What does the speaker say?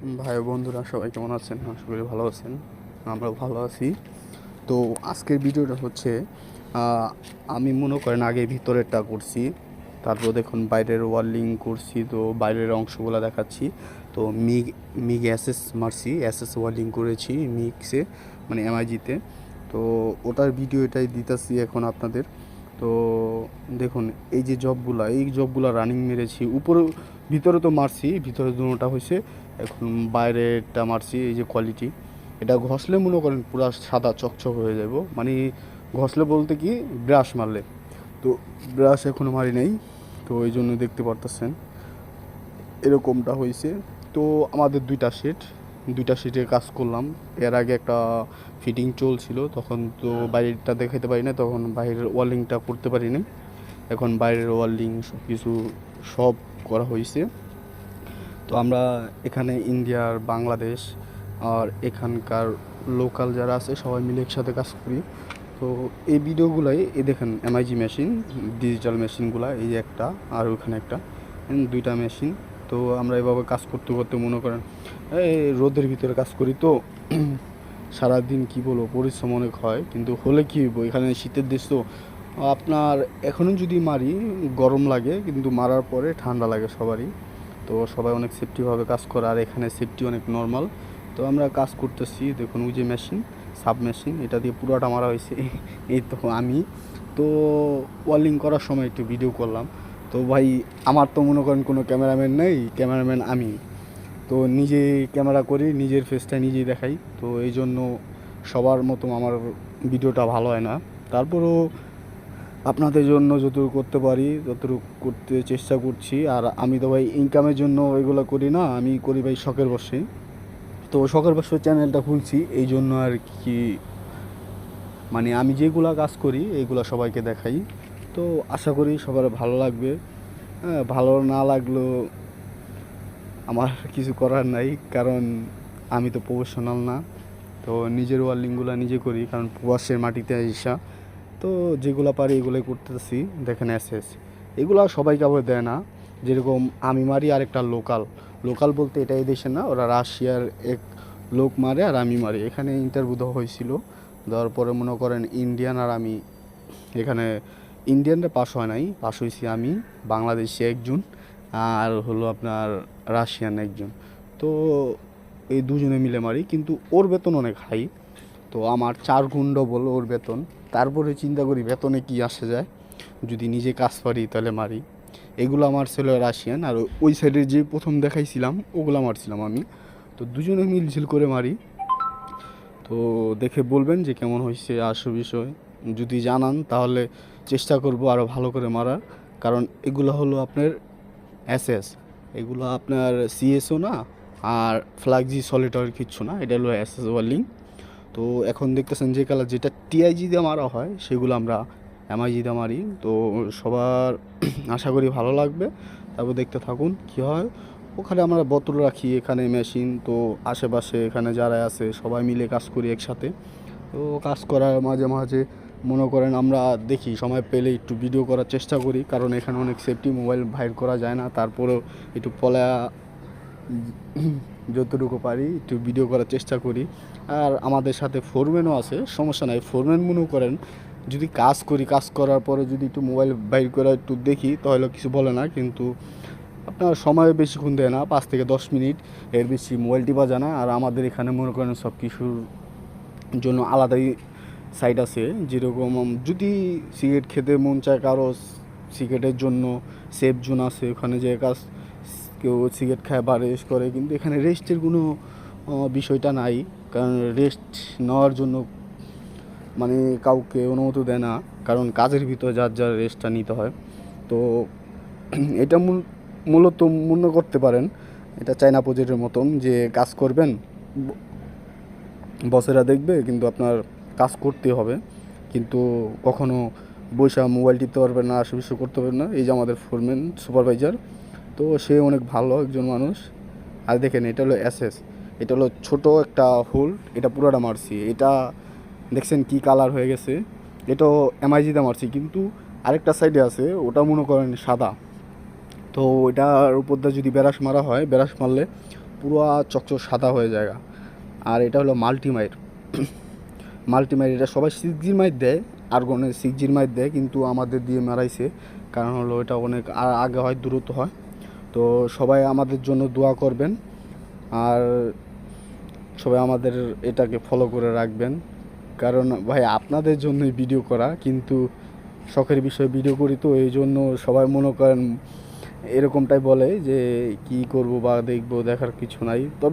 ভাই বন্ধুরা, সবাই কেমন আছেন? আশা করি ভালো আছেন। আমরা ভালো আছি। তো আজকের ভিডিওটা হচ্ছে আমি মনে করেন আগে ভিতরেরটা করছি, তারপর দেখুন বাইরের ওয়ার্লিং করছি, তো বাইরের অংশগুলো দেখাচ্ছি। তো মিগ মিগ অ্যাসেস মারছি, অ্যাসেস ওয়ার্লিং করেছি মিক্সে মানে এমআইজিতে। তো ওটার ভিডিও এটাই দিতেছি এখন আপনাদের। তো দেখুন, এই যে জবগুলা, এই জবগুলা রানিং মেরেছি। উপরে, ভিতরে তো মারছি, ভিতরে দুটোটা হয়েছে এখন বাইরেটা মারছি, এই যে কোয়ালিটি এটা ঘষলে মনে করেন পুরো সাদা চকচক হয়ে যাব মানে ঘষলে বলতে কি ব্রাশ মারলে। তো ব্রাশ এখনও মারি নেই, তো এই জন্য দেখতে পারতেছেন। এরকমটা হয়েছে তো আমাদের দুইটা সেট দুইটা সেটের কাজ করলাম। এর আগে একটা ফিটিং চলছিল, তখন তো বাইরেটা দেখাতে পারি না তখন বাইরের ওয়ার্লিংটা করতে পারি না এখন বাইরের ওয়ার্লিং সব কিছু সব করা হয়েছে তো আমরা এখানে ইন্ডিয়ার বাংলাদেশ আর এখানকার লোকাল যারা আছে, সবাই মিলে একসাথে কাজ করি। তো এই ভিডিওগুলাই, এই দেখেন এমআইজি মেশিন ডিজিটাল মেশিনগুলা এই একটা আর ওখানে একটা দুইটা মেশিন তো আমরা এভাবে কাজ করতে করতে মনে করেন এই রোদের ভিতরে কাজ করি তো, সারাদিন কি বলব, পরিশ্রম অনেক হয়, কিন্তু হলে কি হইব? এখানে শীতের দেশ তো, আপনার এখনও যদি মারি, গরম লাগে, কিন্তু মারার পরে ঠান্ডা লাগে সবারই। তো সবাই অনেক সেফটিভাবে কাজ করে, আর এখানে সেফটি অনেক নর্মাল তো আমরা কাজ করতেছি, দেখুন ওই যে মেশিন সাব মেশিন এটা দিয়ে পুরোটা মারা হয়েছে। এই তো আমি। তো ওয়ালিং করার সময় একটু ভিডিও করলাম। তো ভাই, আমার তো মনে করেন কোনো ক্যামেরাম্যান নেই ক্যামেরাম্যান আমি। তো নিজে ক্যামেরা করি, নিজের ফেসটা নিজেই দেখাই। তো এই জন্য সবার মতো আমার ভিডিওটা ভালো হয় না। তারপরেও আপনাদের জন্য যতটুকু করতে পারি ততটুকু করতে চেষ্টা করছি। আর আমি তো ভাই ইনকামের জন্য এগুলো করি না, আমি করি ভাই শখের বসে তো শখের বসে চ্যানেলটা খুলছি, এই জন্য আর কি মানে আমি যেগুলা কাজ করি এইগুলা সবাইকে দেখাই। তো আশা করি সবার ভালো লাগবে। হ্যাঁ ভালো না লাগলেও আমার কিছু করার নাই, কারণ আমি তো প্রফেশনাল না। তো নিজের ওয়ার্লিংগুলো নিজে করি, কারণ প্রবাসের মাটিতে আসা তো যেগুলো পারি এগুলোই করতেছি, দেখেন এসএস। এগুলো সবাইকে আবার দেয় না। যেরকম আমি মারি আর একটা লোকাল লোকাল বলতে এটা এই দেশে না, ওরা রাশিয়ার এক লোক মারে আর আমি মারি। এখানে ইন্টারভিউ দেওয়া হয়েছিল, দেওয়ার পরে মনে করেন ইন্ডিয়ান আর আমি, এখানে ইন্ডিয়ানরা পাস হয় নাই। পাস হয়েছি আমি, বাংলাদেশি একজন। আর হলো আপনার রাশিয়ান একজন। তো এই দুজনে মিলে মারি, কিন্তু ওর বেতন অনেক হাই তো আমার চার গুণ ডবল ওর বেতন। তারপরে চিন্তা করি বেতনে কি আসে যায়। যদি নিজে কাজ পারি তাহলে মারি। এগুলো আমার ছিল রাশিয়ান আর ওই সাইডে যে প্রথম দেখাইছিলাম, ওগুলো মারছিলাম আমি তো দুজনে মিলঝিল করে মারি। তো দেখে বলবেন যে কেমন হয়েছে আসল বিষয়। যদি জানান তাহলে চেষ্টা করব আরও ভালো করে মারার। কারণ এগুলো হলো আপনার এসএস এগুলো আপনার সিএসও না, আর ফ্লাগজি সলিটর কিচ্ছু না, এটা হলো এসএস ওয়ার্লিং তো এখন দেখতেছেন যে কালার যেটা টিআইজি দিয়ে মারা হয়, সেগুলো আমরা এমআইজি দিয়ে মারি। তো সবার আশা করি ভালো লাগবে। তারপর দেখতে থাকুন কি হয়। ওখানে আমরা বোতল রাখি, এখানে মেশিন তো আশেপাশে এখানে যারা আছে, সবাই মিলে কাজ করি একসাথে। তো কাজ করার মাঝে মাঝে মনে করেন আমরা দেখি, সময় পেলে একটু ভিডিও করার চেষ্টা করি, কারণ এখানে অনেক সেফটি মোবাইল বাইর করা যায় না, তারপরেও একটু পলা যতটুকু পারি একটু ভিডিও করার চেষ্টা করি। আর আমাদের সাথে ফোরম্যানও আছে, সমস্যা নাই ফোরম্যান মনে করেন যদি কাজ করি, কাজ করার পরে যদি একটু মোবাইল বাইর করে একটু দেখি, তাহলে কিছু বলে না, কিন্তু আপনার সময় বেশিক্ষণ দেয় না, পাঁচ থেকে দশ মিনিট, এর বেশি মোবাইল টিপা যায় না, আর আমাদের এখানে মনে করেন সব কিছুর জন্য আলাদাই সাইড আছে যেরকম, যদি সিগারেট খেতে মন চায় কারও সিগারেটের জন্য সেফ জোন আছে, ওখানে যে কাজ কেউ সিগারেট খায় বা রেস্ট করে, কিন্তু এখানে রেস্টের কোনো বিষয়টা নাই, কারণ রেস্ট নেওয়ার জন্য মানে কাউকে অনুমতি দেয় না, কারণ কাজের ভিতরে যার যার রেস্টটা নিতে হয়। তো এটা মূল- মূলত মনে করতে পারেন, এটা চায়না প্রজেক্টের মতন যে কাজ করবেন বসেরা দেখবে, কিন্তু আপনার কাজ করতে হবে। কিন্তু কখনো বৈশা মোবাইল টিপতে পারবে না আশু বিশ্ব করতে পারবে না। এই যে আমাদের ফোরম্যান সুপারভাইজার তো সে অনেক ভালো একজন মানুষ। আর দেখেন, এটা হলো অ্যাসেস এটা হলো ছোট একটা হোল, এটা পুরোটা মারছি। এটা দেখছেন কি কালার হয়ে গেছে? এটাও এমআইজিতে মারছি, কিন্তু আরেকটা সাইডে আছে, ওটা মনে করেন সাদা। তো এটার উপর দিয়ে যদি ব্যারাস মারা হয় ব্যারাস মারলে পুরো চকচক সাদা হয়ে যায়। আর এটা হলো মাল্টিমাইট মাল্টিমাইট, এটা সবাই সিক্স জির মাইট দেয় আর্গনে সিক্স জির মাইট দেয়, কিন্তু আমাদের দিয়ে মারাইছে। কারণ হলো এটা অনেক আগে হয়, দ্রুত হয়। তো সবাই আমাদের জন্য দোয়া করবেন, আর সবাই আমাদের এটাকে ফলো করে রাখবেন। কারণ ভাই, আপনাদের জন্যই ভিডিও করা, কিন্তু শখের বিষয়ে ভিডিও করি তো, এই জন্য সবাই মনে করেন এরকমটাই বলে যে, কি করব বা দেখব, দেখার কিছু নাই। তবে